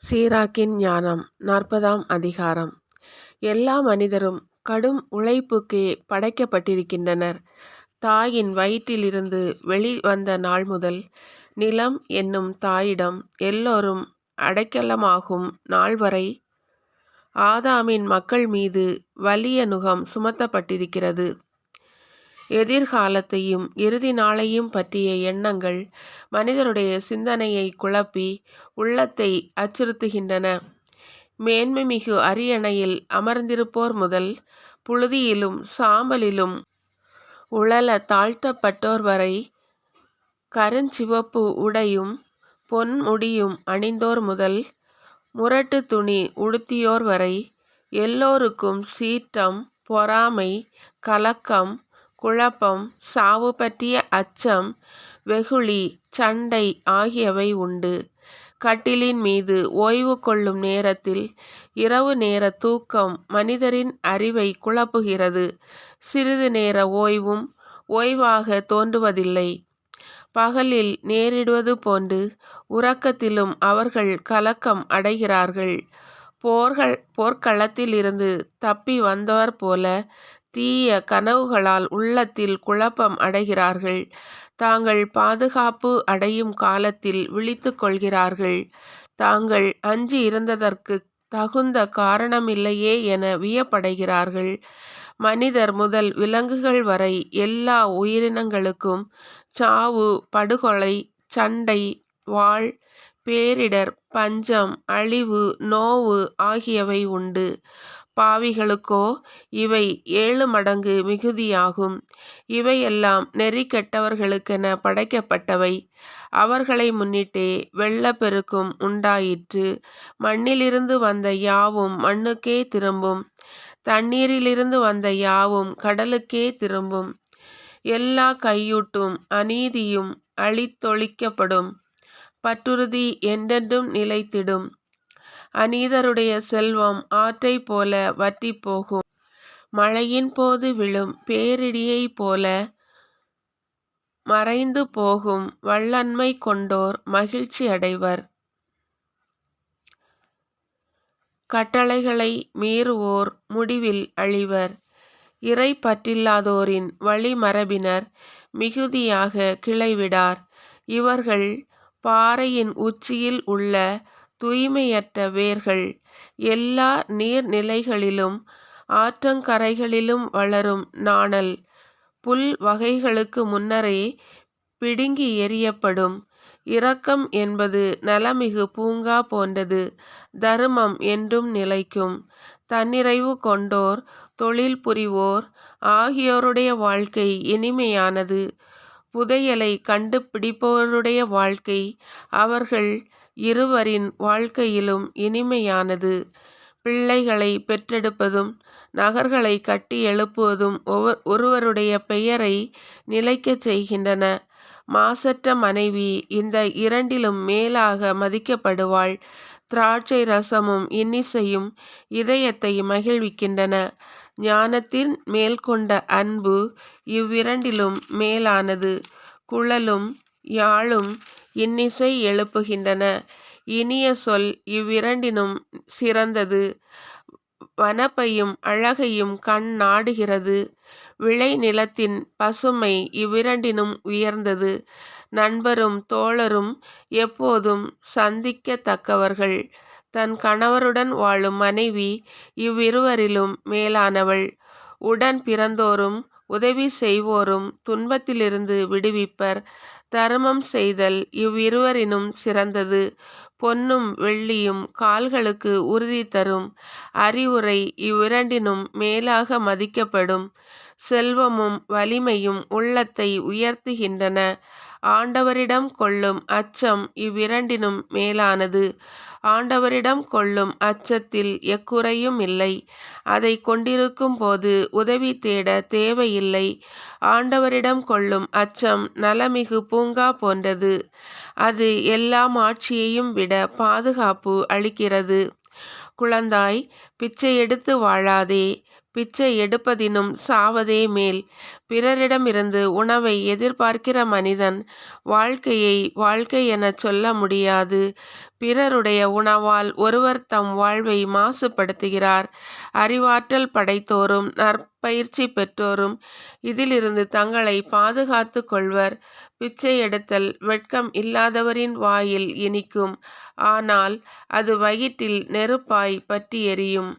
சீராக்கின் ஞானம் நாற்பதாம் அதிகாரம். எல்லா மனிதரும் கடும் உழைப்புக்கே படைக்கப்பட்டிருக்கின்றனர். தாயின் வயிற்றிலிருந்து வெளிவந்த நாள் முதல் நிலம் என்னும் தாயிடம் எல்லோரும் அடைக்கலமாகும் நாள் வரை ஆதாமின் மக்கள் மீது வலிய நுகம் சுமத்தப்பட்டிருக்கிறது. எதிர்காலத்தையும் இறுதி நாளையும் பற்றிய எண்ணங்கள் மனிதருடைய சிந்தனையை குழப்பி உள்ளத்தை அச்சுறுத்துகின்றன. மேன்மைமிகு அரியணையில் அமர்ந்திருப்போர் முதல் புழுதியிலும் சாம்பலிலும் உழல தாழ்த்தப்பட்டோர் வரை கருஞ்சிவப்பு உடையும் பொன் முடியும் அணிந்தோர் முதல் முரட்டு துணி உடுத்தியோர் வரை எல்லோருக்கும் சீற்றம் பொறாமை கலக்கம் குழப்பம் சாவு பற்றிய அச்சம் வெகுளி சண்டை ஆகியவை உண்டு. கட்டிலின் மீது ஓய்வு கொள்ளும் நேரத்தில் இரவு நேர தூக்கம் மனிதரின் அறிவை குழப்புகிறது. சிறிது நேர ஓய்வும் ஓய்வாக தோன்றுவதில்லை. பகலில் நேரிடுவது போன்று உறக்கத்திலும் அவர்கள் கலக்கம் அடைகிறார்கள். போர்கள் போர்க்களத்தில் இருந்து தப்பி வந்தவர் போல தீய கனவுகளால் உள்ளத்தில் குழப்பம் அடைகிறார்கள். தாங்கள் பாதுகாப்பு அடையும் காலத்தில் விழித்து கொள்கிறார்கள். தாங்கள் அஞ்சி இருந்ததற்கு தகுந்த காரணமில்லையே என வியப்படைகிறார்கள். மனிதர் முதல் விலங்குகள் வரை எல்லா உயிரினங்களுக்கும் சாவு படுகொலை சண்டை வாழ் பேரிடர் பஞ்சம் அழிவு நோவு ஆகியவை உண்டு. பாவிகளுக்கோ இவை ஏழு மடங்கு மிகுதியாகும். இவையெல்லாம் நெறி கெட்டவர்களுக்கென படைக்கப்பட்டவை. அவர்களை முன்னிட்டே வெள்ளப்பெருக்கும் உண்டாயிற்று. மண்ணிலிருந்து வந்த யாவும் மண்ணுக்கே திரும்பும். தண்ணீரிலிருந்து வந்த யாவும் கடலுக்கே திரும்பும். எல்லா கையூட்டும் அநீதியும் அழித்தொழிக்கப்படும். பற்றுறுதி என்றென்றும் நிலைத்திடும். அநீதருடைய செல்வம் ஆற்றை போல வற்றி போகும் மழையின் போது விழும் பேரிடியைப் போல மறைந்து போகும் வல்லன்மை கொண்டோர் மகிழ்ச்சி அடைவர். கட்டளைகளை மீறுவோர் முடிவில் அழிவர். இறை பற்றில்லாதோரின் வழிமரபினர் மிகுதியாக கிளைவிடார். இவர்கள் பாறையின் உச்சியில் உள்ள தூய்மையற்ற வேர்கள். எல்லா நீர்நிலைகளிலும் ஆற்றங்கரைகளிலும் வளரும் நாணல் புல் வகைகளுக்கு முன்னரே பிடுங்கி எறியப்படும். இரக்கம் என்பது நலமிகு பூங்கா போன்றது. தருமம் என்றும் நிலைக்கும். தன்னிறைவு கொண்டோர் தொழில் புரிவோர் ஆகியோருடைய வாழ்க்கை இனிமையானது. புதையலை கண்டுபிடிப்பவருடைய வாழ்க்கை அவர்கள் இருவரின் வாழ்க்கையிலும் இனிமையானது. பிள்ளைகளை பெற்றெடுப்பதும் நகர்களை கட்டி எழுப்புவதும் ஒருவருடைய பெயரை நிலைக்கச் செய்கின்றன. மாசற்ற மனைவி இந்த இரண்டிலும் மேலாக மதிக்கப்படுவாள். திராட்சை ரசமும் இன்னிசையும் இதயத்தை மகிழ்விக்கின்றன. ஞானத்தின் மேல் கொண்ட அன்பு இவ்விரண்டிலும் மேலானது. குழலும் யாழும் இன்னிசை எழுப்புகின்றன. இனிய சொல் இவ்விரண்டினும் சிறந்தது. வனப்பையும் அழகையும் கண் நாடுகிறது. விளை நிலத்தின் பசுமை இவ்விரண்டினும் உயர்ந்தது. நண்பரும் தோழரும் எப்போதும் சந்திக்கத்தக்கவர்கள். தன் கணவருடன் வாழும் மனைவி இவ்விருவரிலும் மேலானவள். உடன் பிறந்தோரும் உதவி செய்வோரும் துன்பத்திலிருந்து விடுவிப்பர். தருமம் செய்தல் இவ்விருவரினும் சிறந்தது. பொன்னும் வெள்ளியும் கால்களுக்கு உறுதி தரும். அறிவுரை இவ்விரண்டினும் மேலாக மதிக்கப்படும். செல்வமும் வலிமையும் உள்ளத்தை உயர்த்துகின்றன. ஆண்டவரிடம் கொள்ளும் அச்சம் இவ்விரண்டினும் மேலானது. ஆண்டவரிடம் கொள்ளும் அச்சத்தில் எக்குறையும் இல்லை. அதை கொண்டிருக்கும் போது உதவி தேட தேவையில்லை. ஆண்டவரிடம் கொள்ளும் அச்சம் நலமிகு பூங்கா போன்றது. அது எல்லா ஆட்சியையும் விட பாதுகாப்பு அளிக்கிறது. குழந்தாய் பிச்சை எடுத்து வாழாதே. பிச்சை எடுப்பதினும் சாவதே மேல். பிறரிடமிருந்து உணவை எதிர்பார்க்கிற மனிதன் வாழ்க்கையை வாழ்க்கை எனச் சொல்ல முடியாது. பிறருடைய உணவால் ஒருவர் தம் வாழ்வை மாசுபடுத்துகிறார். அறிவாற்றல் படைத்தோரும் நற்பயிற்சி பெற்றோரும் இதிலிருந்து தங்களை பாதுகாத்து கொள்வர். பிச்சை எடுத்தல் வெட்கம் இல்லாதவரின் வாயில் இனிக்கும். ஆனால் அது வயிற்றில் நெருப்பாய் பற்றி எரியும்.